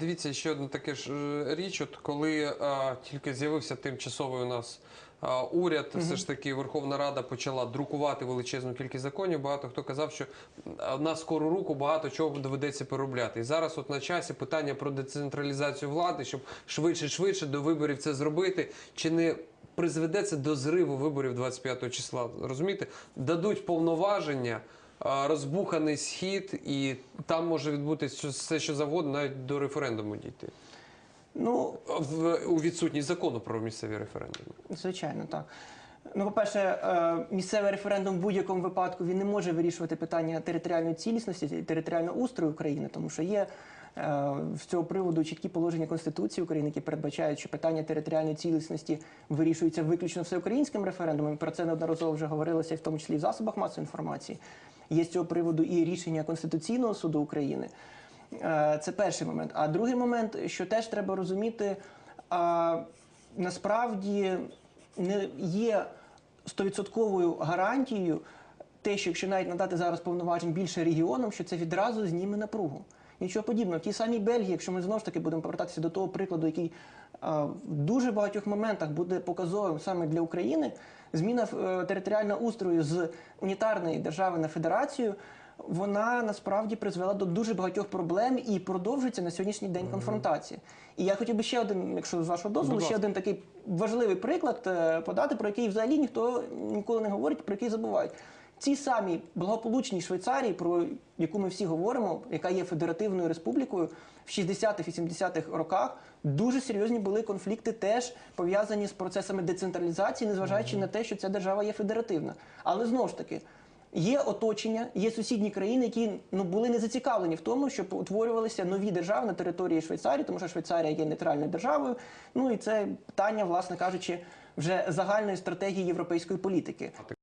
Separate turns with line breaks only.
Дивіться, ще одна така ж е, річ, от коли е, тільки з'явився тимчасовий у нас е, уряд, все ж таки Верховна Рада почала друкувати величезну кількість законів. Багато хто казав, що на скору руку багато чого доведеться переробляти. І зараз, от на часі, питання про децентралізацію влади, щоб швидше, швидше до виборів це зробити, чи не призведе це до зриву виборів 25 числа? Розумієте, дадуть повноваження. Розбуханий схід, і там може відбутися все, що завгодно, навіть до референдуму дійти.
Ну,
В, у відсутність закону про місцеві референдуми.
Звичайно, так. Ну, по-перше, е, місцевий референдум в будь-якому випадку він не може вирішувати питання територіальної цілісності, територіального устрою України, тому що є з цього приводу чіткі положення Конституції України, які передбачають, що питання територіальної цілісності вирішується виключно всеукраїнським референдумом. Про це неодноразово вже говорилося, в тому числі в засобах масової інформації. Є з цього приводу і рішення Конституційного суду України. Е, Це перший момент. А другий момент, що теж треба розуміти, насправді не є стовідсотковою гарантією те, що якщо навіть надати зараз повноважень більше регіонам, що це відразу зніме напругу. Нічого подібного. В тій самій Бельгії, якщо ми знову ж таки будемо повертатися до того прикладу, який а, в дуже багатьох моментах буде показовим саме для України, зміна е, територіального устрою з унітарної держави на федерацію. Вона насправді призвела до дуже багатьох проблем і продовжується на сьогоднішній день конфронтація. І я хотів би ще один, якщо з вашого дозволу, ще один такий важливий приклад е, подати, про який взагалі ніхто ніколи не говорить, про який забувають. Ці самі благополучні Швейцарії, про яку ми всі говоримо, яка є федеративною республікою, в 60-х і 70-х роках дуже серйозні були конфлікти, теж пов'язані з процесами децентралізації, незважаючи на те, що ця держава є федеративна. Але знову ж таки. Є оточення, є сусідні країни, які ну були не зацікавлені в тому, щоб утворювалися нові держави на території Швейцарії, тому що Швейцарія є нейтральною державою. Ну і це питання, власне кажучи, вже загальної стратегії європейської політики.